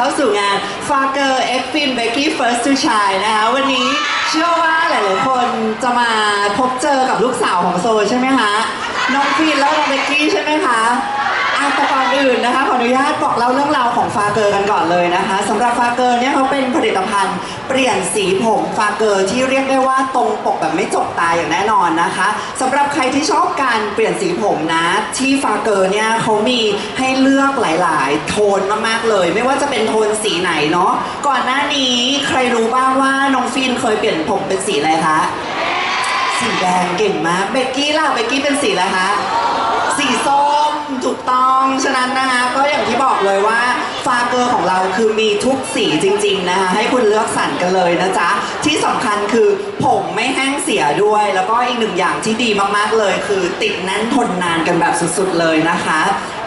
เข้าสู่งาน f a g e r X Fin Becky First to Shine นะคะวันนี้เชื่อว่าหลายๆคนจะมาพบเจอกับลูกสาวของโซใช่ไหมคะ น้องฟินแล้วน้องเบกกี้ใช่ไหมคะ อะแต่ก่อนอื่นนะคะขออนุญาตบอกเล่าเรื่องราวของฟาเกอร์กันก่อนเลยนะคะสำหรับฟาเกอร์เนี่ยเขาเป็นผลิตภัณฑ์เปลี่ยนสีผมฟาเกอร์ที่เรียกได้ว่าตรงปกแบบไม่จกตาอย่างแน่นอนนะคะสำหรับใครที่ชอบการเปลี่ยนสีผมนะ ที่ฟาเกอร์เนี่ยเขามีให้เลือกหลาย ๆ โทนมากๆเลย ไม่ว่าจะเป็นโทนสีไหนเนาะก่อนหน้านี้ใครรู้บ้างว่าน้องฟินเคยเปลี่ยนผมเป็นสีอะไรคะสีแดงเก่งมากเบกกี้ล่ะเบกกี้เป็นสีอะไรคะสีส้ม ถูกต้องฉะนั้นนะคะก็อย่างที่บอกเลยว่า ฟาเกอร์ของเราคือมีทุกสีจริง ๆ นะคะ ให้คุณเลือกสรรกันเลยนะจ๊ะ ที่สำคัญคือผมไม่แห้งเสียด้วย แล้วก็อีกหนึ่งอย่างที่ดีมากๆเลย คือติดแน่นทนนานกันแบบสุดๆเลยนะคะ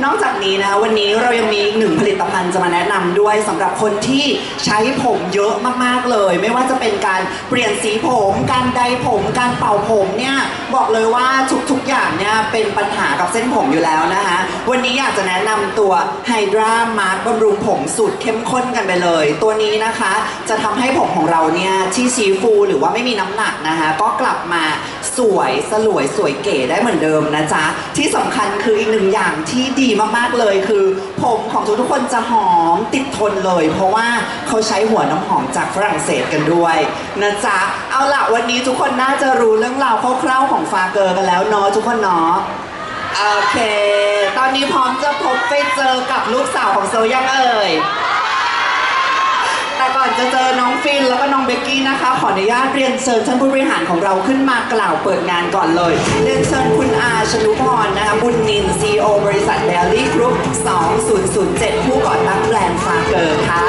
นอกจากนี้นะคะวันนี้เรายังมีอีกหนึ่งผลิตภัณฑ์จะมาแนะนำด้วยสำหรับคนที่ใช้ผมเยอะมากๆเลย ไม่ว่าจะเป็นการเปลี่ยนสีผม การใดผมการเป่าผมเนี่ยบอกเลยว่าทุกๆอย่างเนี่ยเป็นปัญหากับเส้นผมอยู่แล้วนะคะ วันนี้อยากจะแนะนำตัว Hydra Mark บำรุงผมสูตรเข้มข้นกันไปเลย ตัวนี้นะคะ จะทำให้ผมของเราเนี่ยที่ชี้ฟูหรือว่าไม่มีน้ำหนักนะคะ ก็กลับมาสวยสลวยสวยเก๋ได้เหมือนเดิมนะจ๊ะ ที่สำคัญคืออีกหนึ่งอย่างที่ดีมากๆเลยคือ ผมของทุกๆคนจะหอมติดทนเลย เพราะว่าเขาใช้หัวน้ำหอมจากฝรั่งเศสกันด้วยนะจ๊ะ เอาล่ะวันนี้ทุกคนน่าจะรู้เรื่องราวคร่าวๆของฟาเกอร์กันแล้วเนาะทุกคนเนาะ โอเค ตอนนี้พร้อมจะพบไปเจอกับลูกสาวของโซยังเอ่ย แต่ก่อนจะเจอน้องฟินแล้วก็น้องเบกกี้นะคะ ขออนุญาตเรียนเชิญท่านผู้บริหารของเราขึ้นมากล่าวเปิดงานก่อนเลย เรียนเชิญคุณอาชนุพรนะคะบุญนิน CEO บริษัทเบลลี่กรุ๊ป 2007 ผู้ก่อตั้งแบรนด์ฟาเกอร์ค่ะ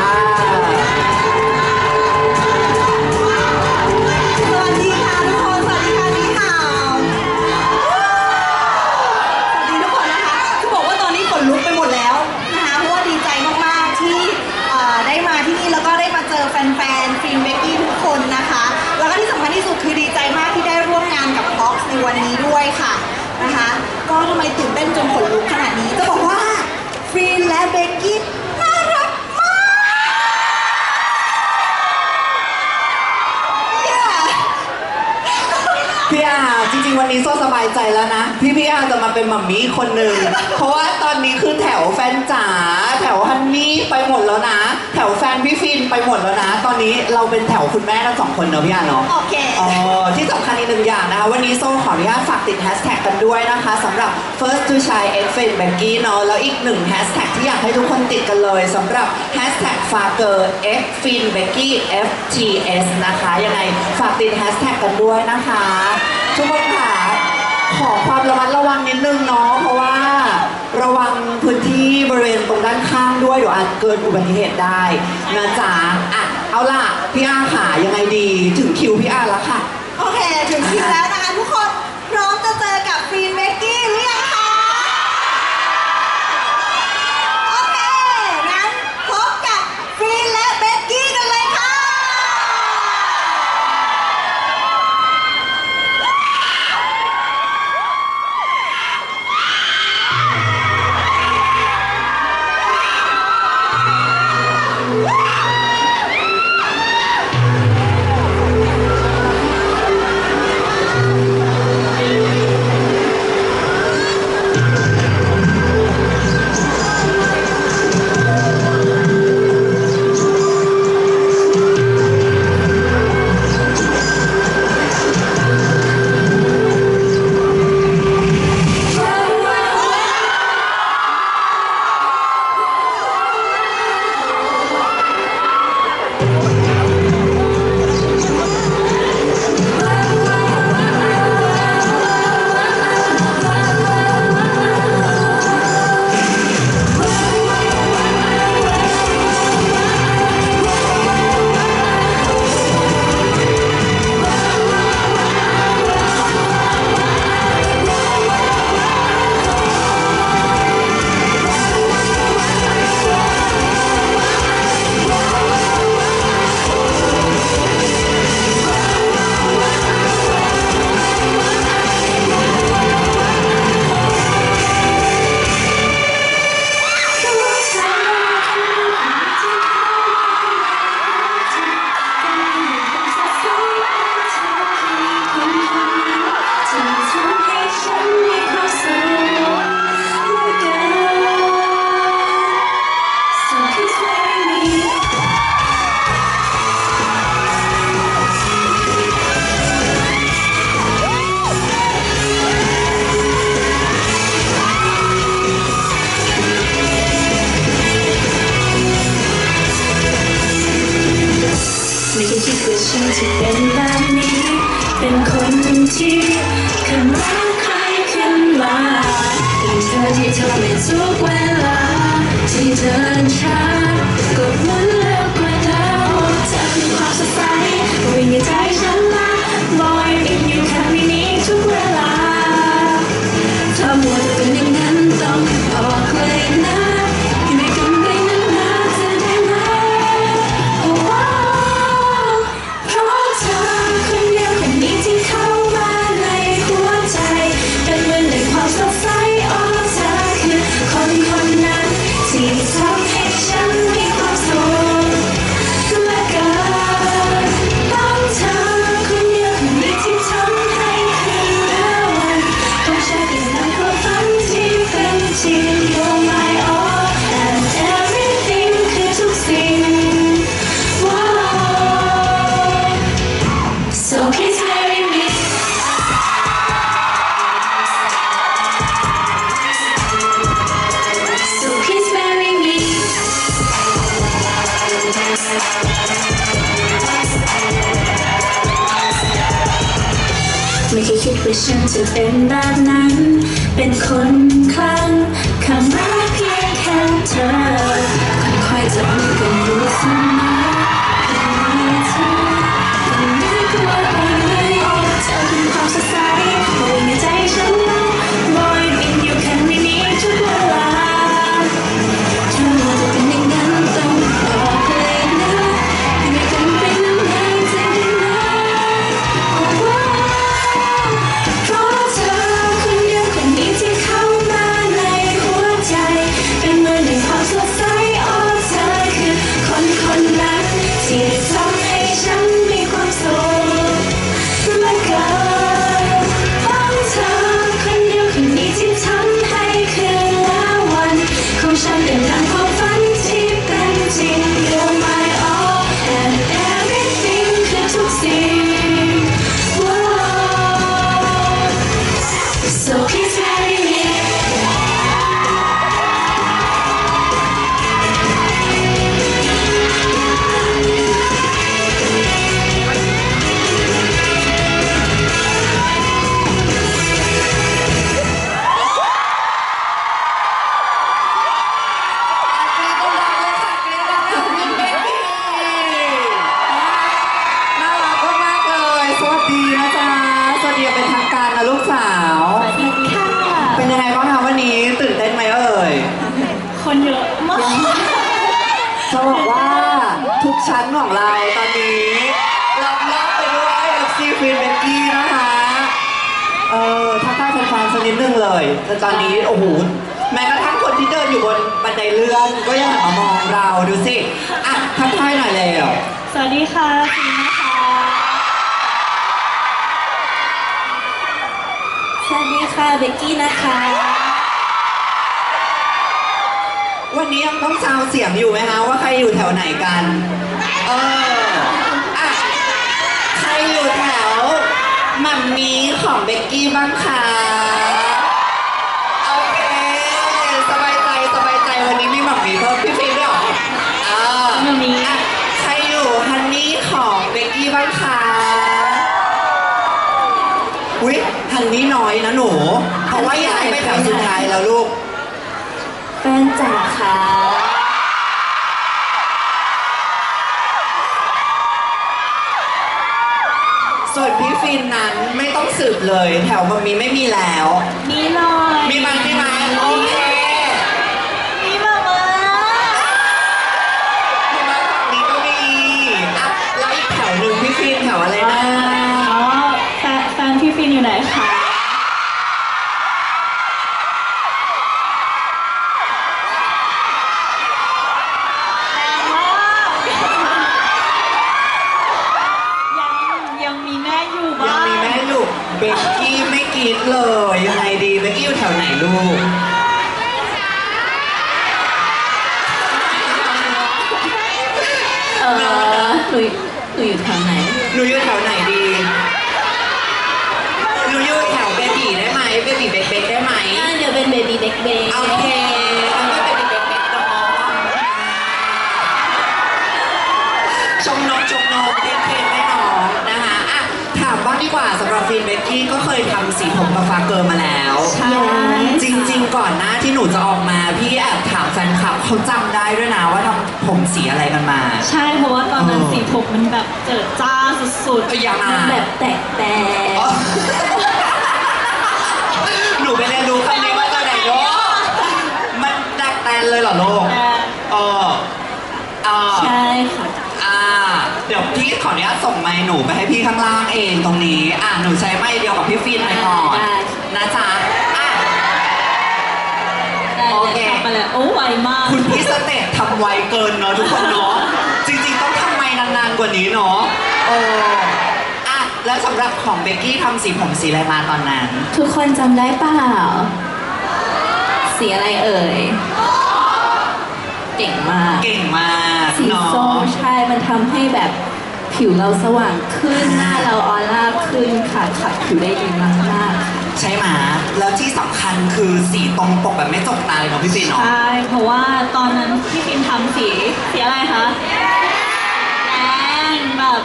ด้วยค่ะนะคะ ก็ทำไมตื่นเต้นจนขนลุกขนาดนี้จะบอกว่าฟรีและเบกกี้ วันนี้โซ่สบายใจแล้วนะ พี่พี่อาจะมาเป็นมัมมี่คนหนึ่ง เพราะว่าตอนนี้คือแถวแฟนจ๋าแถวฮันนี่ไปหมดแล้วนะ แถวแฟนพี่ฟินไปหมดแล้วนะ ตอนนี้เราเป็นแถวคุณแม่ทั้งสองคนเนอะพี่อาเนาะโอเคอ๋อที่สำคัญอีกหนึ่งอย่างนะคะ วันนี้โซ่ขออนุญาตฝากติดแฮชแท็กกันด้วยนะคะสำหรับ first to shine x f i n becky เนาะแล้วอีกหนึ่งแฮชแท็กที่อยากให้ทุกคนติดกันเลยสำหรับแฮชแท็ก f a g e r x f i n becky fts นะคะยังไงฝากติดแฮชแท็กกันด้วยนะคะ ทุกคนค่ะขอความระมัดระวังนิดนึงเนาะเพราะว่าระวังพื้นที่บริเวณตรงด้านข้างด้วยเดี๋ยวอาจเกิดอุบัติเหตุได้นะจ๊ะอะเอาล่ะพี่อาค่ะยังไงดีถึงคิวพี่อาแล้วค่ะ โอเค ถึงคิวแล้ว เธอไม่ทุกเว ฉันจะเป็นแบบนั้น เป็นคนคลั่งคำรักเพียงแค่เธอค่อยๆจับมือกันอยู่เสมอ ลูกสาว สวัสดีค่ะ เป็นยังไงบ้างคะวันนี้ตื่นเต้นไหมเอ่ย คนเยอะมากจะบอกว่าทุกชั้นของเราตอนนี้รับรอบไปด้วย FC ฟินเบกกี้นะคะ เออทักทายแฟนๆสักนิดนึงเลยแต่ตอนนี้โอ้โหแม้กระทั่งคนที่เดินอยู่บนบันไดเลื่อนก็ยังหันมามองเราดูสิ อะทักทายหน่อยเร็วสวัสดีค่ะ วัสดีค่ะ เบกกี้นะคะ วันนี้ยังต้องซาวเสียงอยู่ไหมคะว่าใครอยู่แถวไหนกัน เอออะใครอยู่แถวหมัมมี่ของเบกกี้บ้างคะ โอเค สบายใจสบายใจวันนี้มีหมัมมี่เพิ่มพี่ฟิล์มด้วยเหรอเออหมัมมี่อะใครอยู่ฮันนี่ของเบกกี้บ้างคะ อุ้ยฮันนี่น้อยนะหนู เพราะว่าย้ายไปแถวสุดท้ายแล้วลูก แฟนจ๋าค่ะส่วนพี่ฟินนั้นไม่ต้องสืบเลย แถวมันมีไม่มีแล้ว มีหน่อยมีมันมีมันโอเค อยู่ไหนคะยังยังมีแม่อยู่บ้า ยัง ง มีแม่ลูกเบกกี้ไม่กรีดเลยยังไงดีเบกกี้อยู่แถวไหนลูก เออหนูหนูอยู่แถวไหน หนูอยู่แถวไหนดีหนูอยู่แถวเบบีได้ไหมเบบีเบกเบกได้ไหม อ่าเดี๋ยว เด็กโอเคงั้นก็เป็นเบบีเบกเบกเนาะชมนมชมนมเทนเทนแน่นอนนะคะอะถามบ้างดีกว่าสำหรับฟินเบกกี้ก็เคยทำสีผมกับฟาเกอร์มาแล้ว ใช่ จริง ๆ ก่อนหน้าที่หนูจะออกมา พี่แอบถามแฟนคลับเขาจำได้ด้วยนะว่าทำผมสีอะไรกันมา ใช่เพราะว่าตอนนั้นสีผมมันแบบเจิดจ้าสุดเอ้ยอย่ามา มันแบบแตกแตก อ๋อหนูไปเรียนรู้คำนี้มาจากไหนเนาะมันแตกแตนเลยเหรอลูก แต่ เออเออ ใช่ค่ะ อ่า เดี๋ยวพี่ ขออนุญาตส่งไมค์หนูไปให้พี่ข้างล่างเองตรงนี้ อ่าหนูใช้ไมค์เดียวกับพี่ฟินไปก่อนได้ นะจ๊ะอะ ได้โอเค ทำไปเลยโอ้ไวมาก คุณพี่สเตททำไวเกินเนาะทุกคนเนาะจริงๆต้องทำไมนานๆกว่านี้เนาะโอ้อะแล้วสำหรับของเบกกี้ทำสีผมสีอะไรมาตอนนั้น ทุกคนจำได้เปล่า สีอะไรเอ่ย เก่งมาก เก่งมากสีเนาส้มะใช่ มันทำให้แบบ ผิวเราสว่างขึ้นหน้าเราออร่าขึ้นค่ะขัดผิวได้ดีมากๆค่ะใช่ไหมแล้วที่สำคัญคือสีตรงปกแบบไม่จกตาเลยเนาะพี่ฟินเนาะ ใช่ เพราะว่าตอนนั้นพี่ฟินทำสีสีอะไรคะแดงแบบ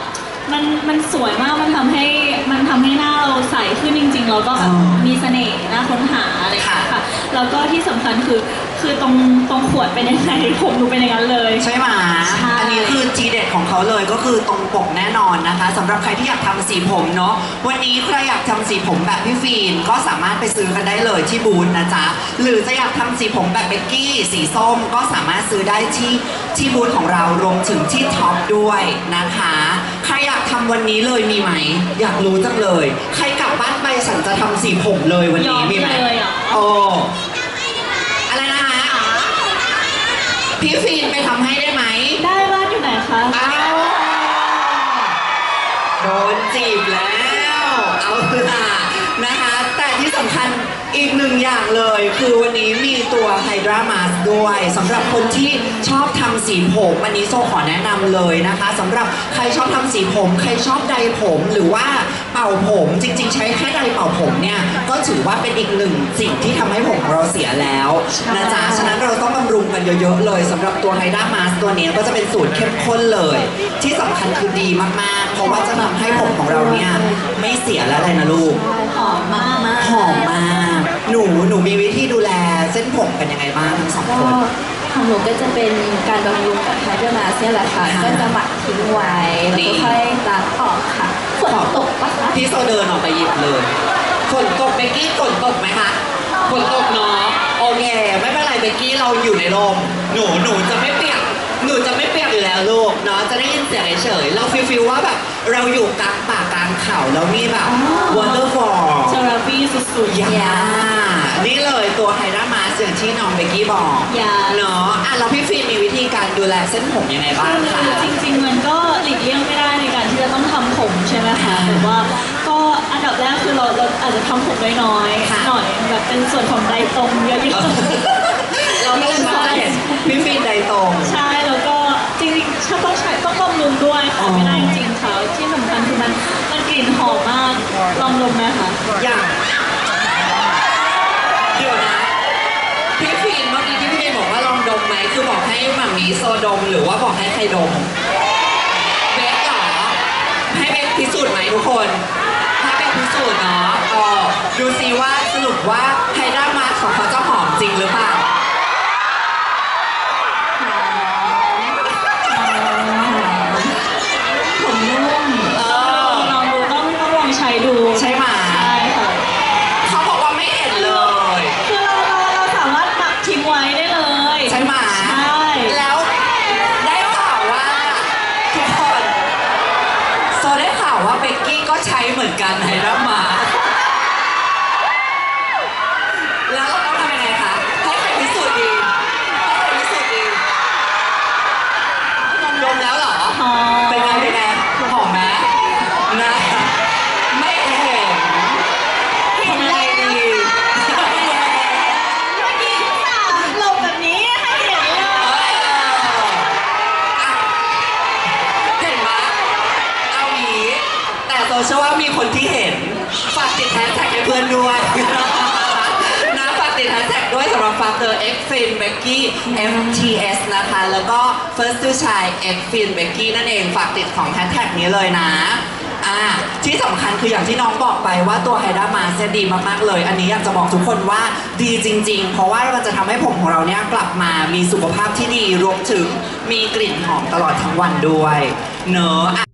มันมันสวยมากมันทำให้มันทำให้หน้าเราใสขึ้นจริง ๆ แล้วก็แบบมีเสน่ห์น่าค้นหาอะไรอย่างเงี้ยค่ะแล้วก็ที่สำคัญคือ คือตรงตรงขวดเป็นยังไงผมดูเป็นอย่างนั้นเลย ใช่ไหมใช่ อันนี้คือจีเด็ดของเขาเลยก็คือตรงปกแน่นอนนะคะสำหรับใครที่อยากทำสีผมเนาะวันนี้ใครอยากทำสีผมแบบพี่ฟีนก็สามารถไปซื้อกันได้เลยที่บูธนะจ๊ะหรือจะอยากทำสีผมแบบเบกกี้สีส้มก็สามารถซื้อได้ที่ที่บูธของเรารวมถึงที่ท็อปด้วยนะคะ ใครอยากทำวันนี้เลยมีไหม อยากรู้จังเลย ใครกลับบ้านไปฉันจะทำสีผมเลยวันนี้มีไหมยอมเลยเหรอ โอ้อะไรนะคะ พี่ฟีนไปทำให้ได้ไหมได้บ้านอยู่ไหนคะอ้าวโดนจีบแล้ว เอาล่ะนะคะ แต่ที่สำคัญอีกหนึ่งอย่างเลย คือวันนี้มีตัวไฮดรามาสด้วยสำหรับคนที่ชอบทำสีผมอันนี้โซขอแนะนำเลยนะคะสำหรับใครชอบทำสีผม ใครชอบใดผมหรือว่า เป่าผม จริง ๆ ใช้แค่ใดเป่าผมเนี่ยก็ถือว่าเป็นอีกหนึ่งสิ่งที่ทำให้ผมของเราเสียแล้วนะจ๊ะฉะนั้นเราต้องบำรุงกันเยอะ ๆ เลยสำหรับตัวไฮดรามาสตัวนี้ก็จะเป็นสูตรเข้มข้นเลย ที่สำคัญคือดีมากๆ เพราะว่าจะทำให้ผมของเราเนี่ยไม่เสียแล้วเลยนะลูก หอมมากมากหอมมาก หนูหนูมีวิธีดูแลเส้นผมกันยังไงบ้างทั้งสองก็คนของหนูก็จะเป็นการบำรุงกับไฮเดรมาสเนี่ยแหละค่ะ ค่ะก็จะหมักทิ้งไว้ แล้วนี่ก็ค่อยล้างออกค่ะ ฝนตกปะคะพี่โซเดินออกไปหยิบเลยฝนตกเบกกี้ฝนตกไหมคะฝนตกเนาะโอเคไม่เป็นไรเบกกี้เราอยู่ในร่มหนูหนูจะไม่เปียก หนูจะไม่เปียกอยู่แล้วลูกเนาะจะได้ยินเสียงเฉยๆเราฟีลฟีลว่าแบบเราอยู่กลางป่ากลางเขาแล้วมีแบบ waterfall เชอราฟี่สุดๆอย่านี่เลยตัวไฮดรามาสอย่างที่น้องเบกกี้บอกอย่า เนาะอะแล้วพี่ฟินมีวิธีการดูแลเส้นผมยังไงบ้างคะ จริงๆ มันก็หลีกเลี่ยงไม่ได้ในการที่จะต้องทำผมใช่ไหมคะแต่ว่าก็อันดับแรกคือเราเราอาจจะทำผมน้อยค่ะ ๆหน่อยแบบเป็นส่วนของไดตรงเยอะเราก็เลยมาเห็นพี่ฟินไดตรงๆใช่แล้วก็จริงๆ ถ้าต้องใช้ต้องบำรุงด้วยอ๋ค่ะอไม่ได้จริงๆค่ะที่สำคัญคือมันมันกลิ่นหอมมากลองดมไหมคะอย่างเดี๋ยวนะพี่ฟินเมื่อกี้ที่พี่ฟินบอกว่าลองดมไหมคือบอกให้หมามีโซดม หรือว่าบอกให้ใครดมเบสเหรอให้เบสพิสูจน์ไหมทุกคนให้เบสพิสูจน์เนาะเออดูซิว่าสรุปว่าไฮด้ามาสของเขาจะหอมจริงหรือเปล่า ผมนุ่ม เอ ล อ องดูต้องต้องลองใช้ดู ใช่ไหม ใช่ค่ะ เขาบอกว่าไม่เห็นเลย คือเราเราเราสามารถหมักทิ้งไว้ได้เลย ใช่ไหม ใช่ แล้วได้ข่าวว่าทุกคนโซได้ข่าวว่าเบกกี้ก็ใช้เหมือนกันไฮด้ามาสแล้วเราต้องทำยังไงคะ ให้ใครพิสูจน์ดี ให้ใครพิสูจน์ดีดมแล้วเหรอ หอม เป็นไงเป็นไงหอมไหมนะไม่เห็นทำยังไงดี เมื่อกี้อุตส่าห์หลบแบบนี้ให้เห็นเลย เห็นไหมเอางี้แต่โซเชื่อว่ามีคนที่เห็น ฝากติดแฮชแท็กให้เพื่อนด้วย นะฝากติดแฮชแท็กด้วยสำหรับฟาเตอร์ X Fin Becky MTS นะคะ แล้วก็ First to Chai X Fin Becky นั่นเองฝากติดของแฮชแท็กนี้เลยนะอ่าที่สำคัญคืออย่างที่น้องบอกไปว่าตัวไฮด้ามาสเนี่ยดีมากๆเลย อันนี้อยากจะบอกทุกคนว่าดีจริง ๆ เพราะว่ามันจะทำให้ผมของเราเนี่ยกลับมามีสุขภาพที่ดีรวมถึงมีกลิ่นหอมตลอดทั้งวันด้วย เนอะอะ